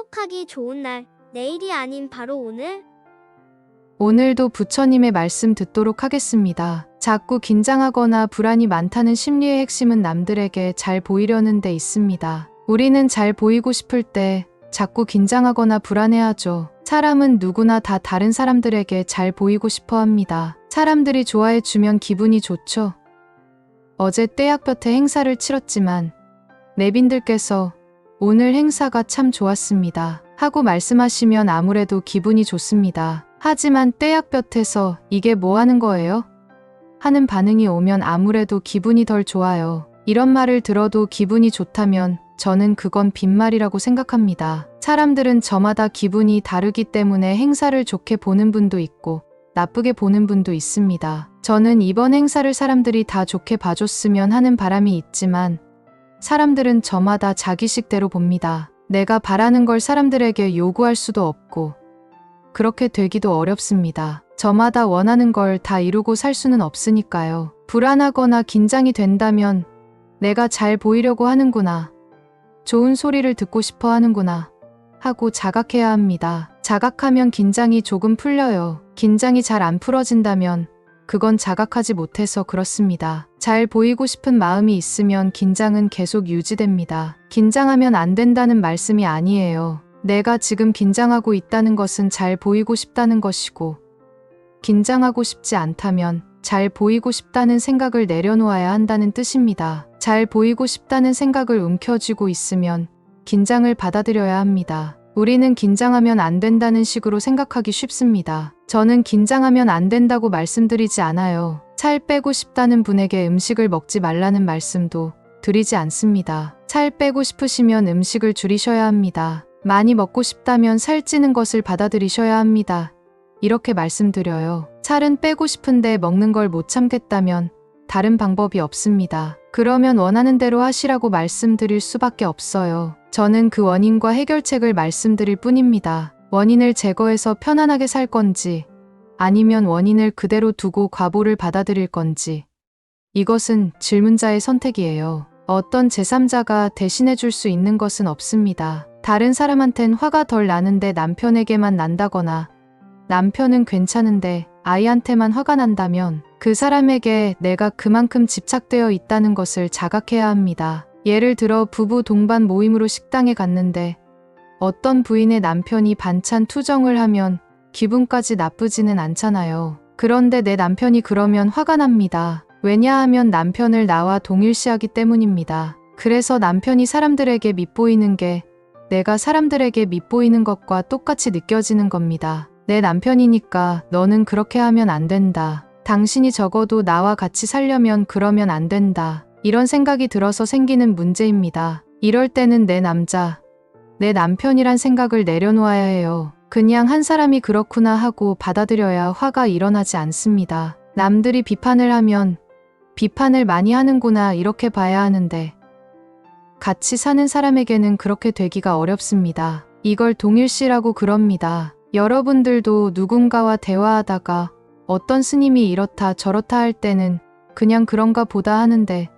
행복하기 좋은 날, 내일이 아닌 바로 오늘. 오늘도 부처님의 말씀 듣도록 하겠습니다. 자꾸 긴장하거나 불안이 많다는 심리의 핵심은 남들에게 잘 보이려는 데 있습니다. 우리는 잘 보이고 싶을 때 자꾸 긴장하거나 불안해하죠. 사람은 누구나 다 다른 사람들에게 잘 보이고 싶어 합니다. 사람들이 좋아해 주면 기분이 좋죠. 어제 떼약볕에 행사를 치렀지만 내빈들께서 오늘 행사가 참 좋았습니다. 하고 말씀하시면 아무래도 기분이 좋습니다. 하지만 떼약볕에서 이게 뭐 하는 거예요? 하는 반응이 오면 아무래도 기분이 덜 좋아요. 이런 말을 들어도 기분이 좋다면 저는 그건 빈말이라고 생각합니다. 사람들은 저마다 기분이 다르기 때문에 행사를 좋게 보는 분도 있고 나쁘게 보는 분도 있습니다. 저는 이번 행사를 사람들이 다 좋게 봐줬으면 하는 바람이 있지만 사람들은 저마다 자기식대로 봅니다. 내가 바라는 걸 사람들에게 요구할 수도 없고 그렇게 되기도 어렵습니다. 저마다 원하는 걸 다 이루고 살 수는 없으니까요. 불안하거나 긴장이 된다면 내가 잘 보이려고 하는구나. 좋은 소리를 듣고 싶어 하는구나. 하고 자각해야 합니다. 자각하면 긴장이 조금 풀려요. 긴장이 잘 안 풀어진다면 그건 자각하지 못해서 그렇습니다. 잘 보이고 싶은 마음이 있으면 긴장은 계속 유지됩니다. 긴장하면 안 된다는 말씀이 아니에요. 내가 지금 긴장하고 있다는 것은 잘 보이고 싶다는 것이고, 긴장하고 싶지 않다면 잘 보이고 싶다는 생각을 내려놓아야 한다는 뜻입니다. 잘 보이고 싶다는 생각을 움켜쥐고 있으면 긴장을 받아들여야 합니다. 우리는 긴장하면 안 된다는 식으로 생각하기 쉽습니다. 저는 긴장하면 안 된다고 말씀드리지 않아요. 살 빼고 싶다는 분에게 음식을 먹지 말라는 말씀도 드리지 않습니다. 살 빼고 싶으시면 음식을 줄이셔야 합니다. 많이 먹고 싶다면 살찌는 것을 받아들이셔야 합니다. 이렇게 말씀드려요. 살은 빼고 싶은데 먹는 걸 못 참겠다면 다른 방법이 없습니다. 그러면 원하는 대로 하시라고 말씀드릴 수밖에 없어요. 저는 그 원인과 해결책을 말씀드릴 뿐입니다. 원인을 제거해서 편안하게 살 건지, 아니면 원인을 그대로 두고 과보를 받아들일 건지. 이것은 질문자의 선택이에요. 어떤 제3자가 대신해 줄 수 있는 것은 없습니다. 다른 사람한텐 화가 덜 나는데 남편에게만 난다거나, 남편은 괜찮은데 아이한테만 화가 난다면 그 사람에게 내가 그만큼 집착되어 있다는 것을 자각해야 합니다. 예를 들어 부부 동반 모임으로 식당에 갔는데 어떤 부인의 남편이 반찬 투정을 하면 기분까지 나쁘지는 않잖아요. 그런데 내 남편이 그러면 화가 납니다. 왜냐하면 남편을 나와 동일시하기 때문입니다. 그래서 남편이 사람들에게 밉보이는 게 내가 사람들에게 밉보이는 것과 똑같이 느껴지는 겁니다. 내 남편이니까 너는 그렇게 하면 안 된다. 당신이 적어도 나와 같이 살려면 그러면 안 된다. 이런 생각이 들어서 생기는 문제입니다. 이럴 때는 내 남자, 내 남편이란 생각을 내려놓아야 해요. 그냥 한 사람이 그렇구나 하고 받아들여야 화가 일어나지 않습니다. 남들이 비판을 하면 비판을 많이 하는구나 이렇게 봐야 하는데 같이 사는 사람에게는 그렇게 되기가 어렵습니다. 이걸 동일시라고 그럽니다. 여러분들도 누군가와 대화하다가 어떤 스님이 이렇다 저렇다 할 때는 그냥 그런가 보다 하는데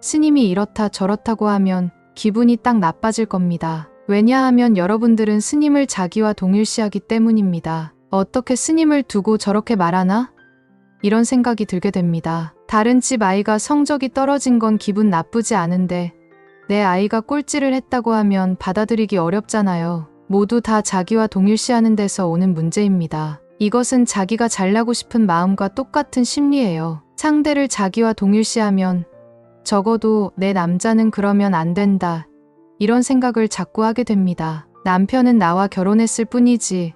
스님이 이렇다 저렇다고 하면 기분이 딱 나빠질 겁니다. 왜냐하면 여러분들은 스님을 자기와 동일시하기 때문입니다. 어떻게 스님을 두고 저렇게 말하나? 이런 생각이 들게 됩니다. 다른 집 아이가 성적이 떨어진 건 기분 나쁘지 않은데 내 아이가 꼴찌를 했다고 하면 받아들이기 어렵잖아요. 모두 다 자기와 동일시하는 데서 오는 문제입니다. 이것은 자기가 잘나고 싶은 마음과 똑같은 심리예요. 상대를 자기와 동일시하면 적어도 내 남자는 그러면 안 된다. 이런 생각을 자꾸 하게 됩니다. 남편은 나와 결혼했을 뿐이지.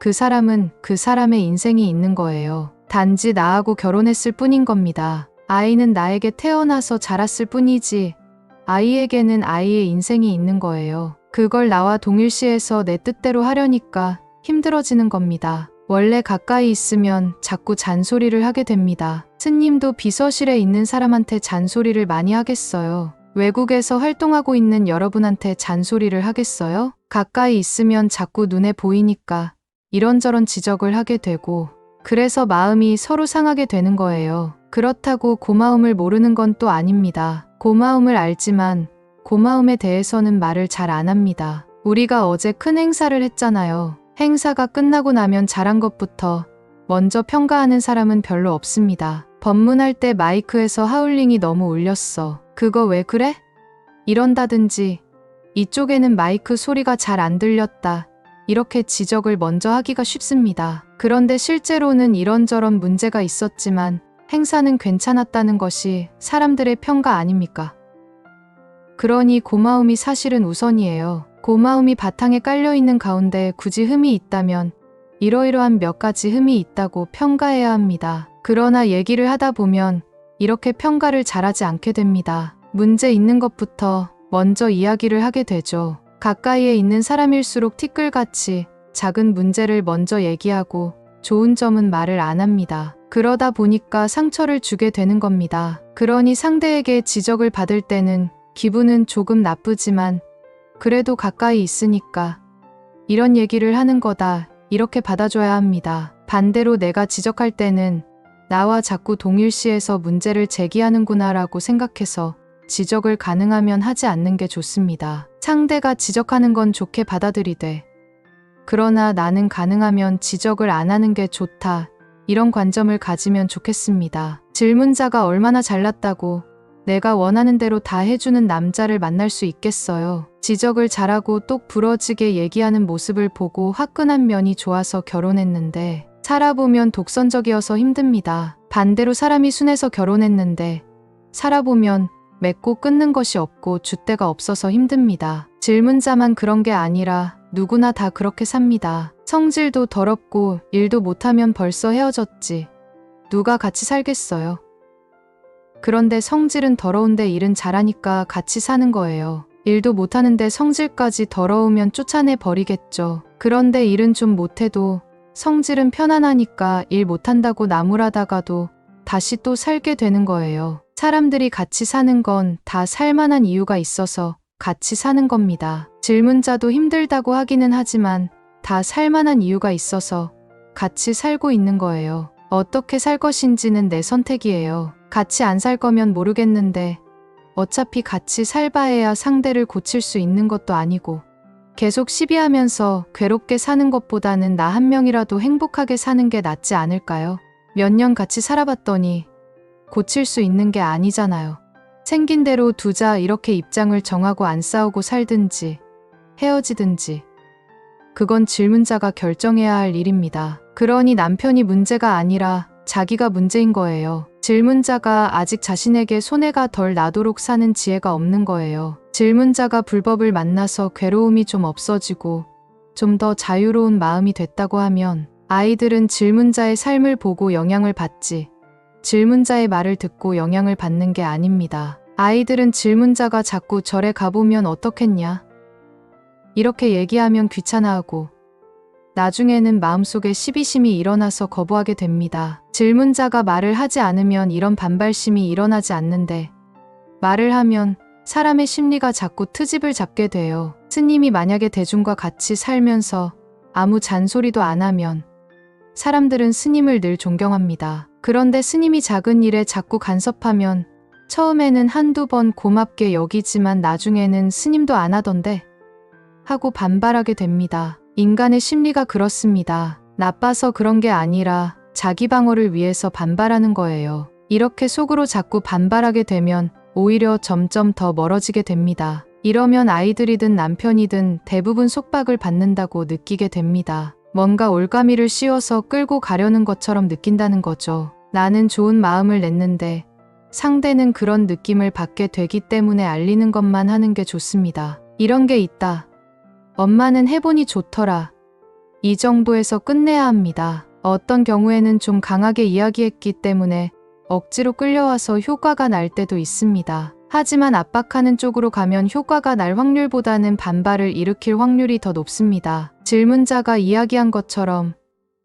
그 사람은 그 사람의 인생이 있는 거예요. 단지 나하고 결혼했을 뿐인 겁니다. 아이는 나에게 태어나서 자랐을 뿐이지. 아이에게는 아이의 인생이 있는 거예요. 그걸 나와 동일시해서 내 뜻대로 하려니까 힘들어지는 겁니다. 원래 가까이 있으면 자꾸 잔소리를 하게 됩니다. 스님도 비서실에 있는 사람한테 잔소리를 많이 하겠어요. 외국에서 활동하고 있는 여러분한테 잔소리를 하겠어요? 가까이 있으면 자꾸 눈에 보이니까 이런저런 지적을 하게 되고 그래서 마음이 서로 상하게 되는 거예요. 그렇다고 고마움을 모르는 건 또 아닙니다. 고마움을 알지만 고마움에 대해서는 말을 잘 안 합니다. 우리가 어제 큰 행사를 했잖아요. 행사가 끝나고 나면 잘한 것부터 먼저 평가하는 사람은 별로 없습니다. 법문할 때 마이크에서 하울링이 너무 울렸어. 그거 왜 그래? 이런다든지 이쪽에는 마이크 소리가 잘 안 들렸다. 이렇게 지적을 먼저 하기가 쉽습니다. 그런데 실제로는 이런저런 문제가 있었지만 행사는 괜찮았다는 것이 사람들의 평가 아닙니까? 그러니 고마움이 사실은 우선이에요. 고마움이 바탕에 깔려 있는 가운데 굳이 흠이 있다면 이러이러한 몇 가지 흠이 있다고 평가해야 합니다. 그러나 얘기를 하다 보면 이렇게 평가를 잘하지 않게 됩니다. 문제 있는 것부터 먼저 이야기를 하게 되죠. 가까이에 있는 사람일수록 티끌같이 작은 문제를 먼저 얘기하고 좋은 점은 말을 안 합니다. 그러다 보니까 상처를 주게 되는 겁니다. 그러니 상대에게 지적을 받을 때는 기분은 조금 나쁘지만 그래도 가까이 있으니까 이런 얘기를 하는 거다 이렇게 받아줘야 합니다. 반대로 내가 지적할 때는 나와 자꾸 동일시해서 문제를 제기하는구나 라고 생각해서 지적을 가능하면 하지 않는 게 좋습니다. 상대가 지적하는 건 좋게 받아들이되 그러나 나는 가능하면 지적을 안 하는 게 좋다. 이런 관점을 가지면 좋겠습니다. 질문자가 얼마나 잘났다고 내가 원하는 대로 다 해주는 남자를 만날 수 있겠어요. 지적을 잘하고 똑 부러지게 얘기하는 모습을 보고 화끈한 면이 좋아서 결혼했는데 살아보면 독선적이어서 힘듭니다. 반대로 사람이 순해서 결혼했는데 살아보면 맺고 끊는 것이 없고 줏대가 없어서 힘듭니다. 질문자만 그런 게 아니라 누구나 다 그렇게 삽니다. 성질도 더럽고 일도 못하면 벌써 헤어졌지. 누가 같이 살겠어요? 그런데 성질은 더러운데 일은 잘하니까 같이 사는 거예요. 일도 못하는데 성질까지 더러우면 쫓아내 버리겠죠. 그런데 일은 좀 못해도 성질은 편안하니까 일 못한다고 나무라다가도 다시 또 살게 되는 거예요. 사람들이 같이 사는 건 다 살만한 이유가 있어서 같이 사는 겁니다. 질문자도 힘들다고 하기는 하지만 다 살만한 이유가 있어서 같이 살고 있는 거예요. 어떻게 살 것인지는 내 선택이에요. 같이 안 살 거면 모르겠는데 어차피 같이 살바해야 상대를 고칠 수 있는 것도 아니고 계속 시비하면서 괴롭게 사는 것보다는 나 한 명이라도 행복하게 사는 게 낫지 않을까요? 몇 년 같이 살아봤더니 고칠 수 있는 게 아니잖아요. 생긴 대로 두자 이렇게 입장을 정하고 안 싸우고 살든지 헤어지든지 그건 질문자가 결정해야 할 일입니다. 그러니 남편이 문제가 아니라 자기가 문제인 거예요. 질문자가 아직 자신에게 손해가 덜 나도록 사는 지혜가 없는 거예요. 질문자가 불법을 만나서 괴로움이 좀 없어지고 좀 더 자유로운 마음이 됐다고 하면 아이들은 질문자의 삶을 보고 영향을 받지 질문자의 말을 듣고 영향을 받는 게 아닙니다. 아이들은 질문자가 자꾸 절에 가보면 어떻겠냐? 이렇게 얘기하면 귀찮아하고 나중에는 마음속에 시비심이 일어나서 거부하게 됩니다. 질문자가 말을 하지 않으면 이런 반발심이 일어나지 않는데 말을 하면 사람의 심리가 자꾸 트집을 잡게 돼요. 스님이 만약에 대중과 같이 살면서 아무 잔소리도 안 하면 사람들은 스님을 늘 존경합니다. 그런데 스님이 작은 일에 자꾸 간섭하면 처음에는 한두 번 고맙게 여기지만 나중에는 스님도 안 하던데 하고 반발하게 됩니다. 인간의 심리가 그렇습니다. 나빠서 그런 게 아니라 자기 방어를 위해서 반발하는 거예요. 이렇게 속으로 자꾸 반발하게 되면 오히려 점점 더 멀어지게 됩니다. 이러면 아이들이든 남편이든 대부분 속박을 받는다고 느끼게 됩니다. 뭔가 올가미를 씌워서 끌고 가려는 것처럼 느낀다는 거죠. 나는 좋은 마음을 냈는데 상대는 그런 느낌을 받게 되기 때문에 알리는 것만 하는 게 좋습니다. 이런 게 있다. 엄마는 해보니 좋더라. 이 정도에서 끝내야 합니다. 어떤 경우에는 좀 강하게 이야기했기 때문에 억지로 끌려와서 효과가 날 때도 있습니다. 하지만 압박하는 쪽으로 가면 효과가 날 확률보다는 반발을 일으킬 확률이 더 높습니다. 질문자가 이야기한 것처럼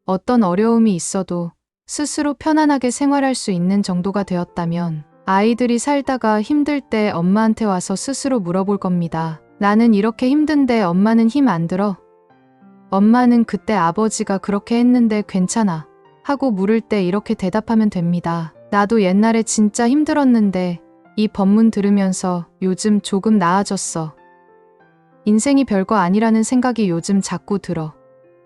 어떤 어려움이 있어도 스스로 편안하게 생활할 수 있는 정도가 되었다면 아이들이 살다가 힘들 때 엄마한테 와서 스스로 물어볼 겁니다. 나는 이렇게 힘든데 엄마는 힘 안 들어? 엄마는 그때 아버지가 그렇게 했는데 괜찮아. 하고 물을 때 이렇게 대답하면 됩니다. 나도 옛날에 진짜 힘들었는데 이 법문 들으면서 요즘 조금 나아졌어. 인생이 별거 아니라는 생각이 요즘 자꾸 들어.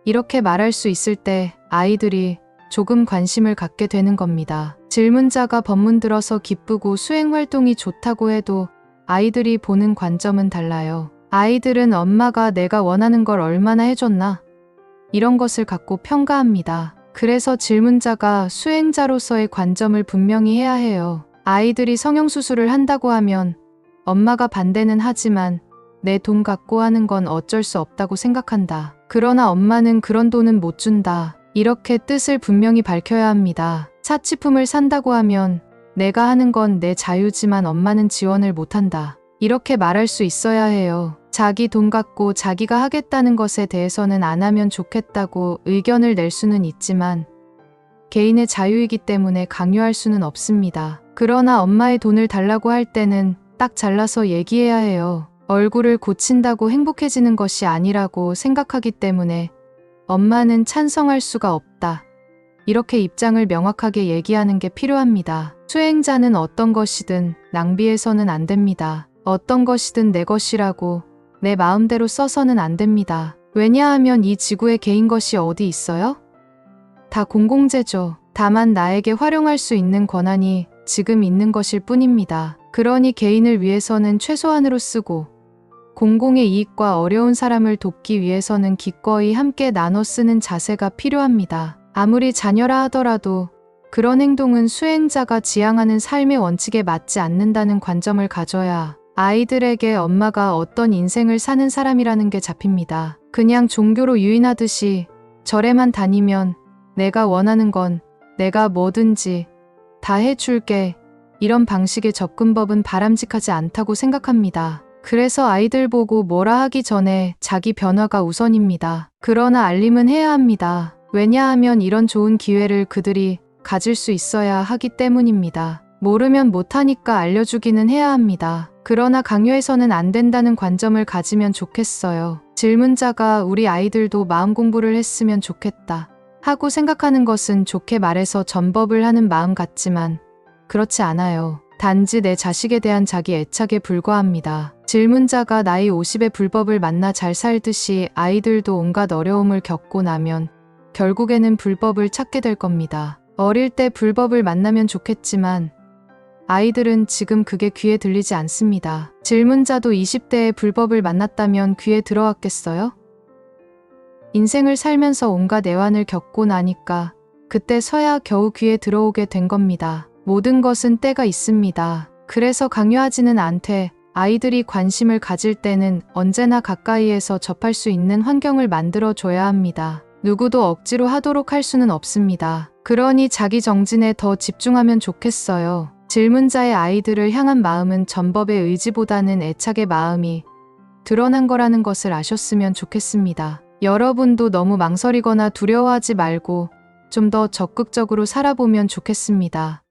이렇게 말할 수 있을 때 아이들이 조금 관심을 갖게 되는 겁니다. 질문자가 법문 들어서 기쁘고 수행 활동이 좋다고 해도 아이들이 보는 관점은 달라요. 아이들은 엄마가 내가 원하는 걸 얼마나 해줬나? 이런 것을 갖고 평가합니다. 그래서 질문자가 수행자로서의 관점을 분명히 해야 해요. 아이들이 성형수술을 한다고 하면 엄마가 반대는 하지만 내 돈 갖고 하는 건 어쩔 수 없다고 생각한다. 그러나 엄마는 그런 돈은 못 준다. 이렇게 뜻을 분명히 밝혀야 합니다. 사치품을 산다고 하면 내가 하는 건 내 자유지만 엄마는 지원을 못 한다. 이렇게 말할 수 있어야 해요. 자기 돈 갖고 자기가 하겠다는 것에 대해서는 안 하면 좋겠다고 의견을 낼 수는 있지만 개인의 자유이기 때문에 강요할 수는 없습니다. 그러나 엄마의 돈을 달라고 할 때는 딱 잘라서 얘기해야 해요. 얼굴을 고친다고 행복해지는 것이 아니라고 생각하기 때문에 엄마는 찬성할 수가 없다. 이렇게 입장을 명확하게 얘기하는 게 필요합니다. 수행자는 어떤 것이든 낭비해서는 안 됩니다. 어떤 것이든 내 것이라고 내 마음대로 써서는 안 됩니다. 왜냐하면 이 지구에 개인 것이 어디 있어요? 다 공공재죠. 다만 나에게 활용할 수 있는 권한이 지금 있는 것일 뿐입니다. 그러니 개인을 위해서는 최소한으로 쓰고 공공의 이익과 어려운 사람을 돕기 위해서는 기꺼이 함께 나눠 쓰는 자세가 필요합니다. 아무리 자녀라 하더라도 그런 행동은 수행자가 지향하는 삶의 원칙에 맞지 않는다는 관점을 가져야 아이들에게 엄마가 어떤 인생을 사는 사람이라는 게 잡힙니다. 그냥 종교로 유인하듯이 절에만 다니면 내가 원하는 건 내가 뭐든지 다 해줄게. 이런 방식의 접근법은 바람직하지 않다고 생각합니다. 그래서 아이들 보고 뭐라 하기 전에 자기 변화가 우선입니다. 그러나 알림은 해야 합니다. 왜냐하면 이런 좋은 기회를 그들이 가질 수 있어야 하기 때문입니다. 모르면 못하니까 알려주기는 해야 합니다. 그러나 강요해서는 안 된다는 관점을 가지면 좋겠어요. 질문자가 우리 아이들도 마음 공부를 했으면 좋겠다. 하고 생각하는 것은 좋게 말해서 전법을 하는 마음 같지만 그렇지 않아요. 단지 내 자식에 대한 자기 애착에 불과합니다. 질문자가 나이 50에 불법을 만나 잘 살듯이 아이들도 온갖 어려움을 겪고 나면 결국에는 불법을 찾게 될 겁니다. 어릴 때 불법을 만나면 좋겠지만 아이들은 지금 그게 귀에 들리지 않습니다. 질문자도 20대에 불법을 만났다면 귀에 들어왔겠어요? 인생을 살면서 온갖 애환을 겪고 나니까 그때 서야 겨우 귀에 들어오게 된 겁니다. 모든 것은 때가 있습니다. 그래서 강요하지는 않되 아이들이 관심을 가질 때는 언제나 가까이에서 접할 수 있는 환경을 만들어 줘야 합니다. 누구도 억지로 하도록 할 수는 없습니다. 그러니 자기 정진에 더 집중하면 좋겠어요. 질문자의 아이들을 향한 마음은 전법의 의지보다는 애착의 마음이 드러난 거라는 것을 아셨으면 좋겠습니다. 여러분도 너무 망설이거나 두려워하지 말고 좀 더 적극적으로 살아보면 좋겠습니다.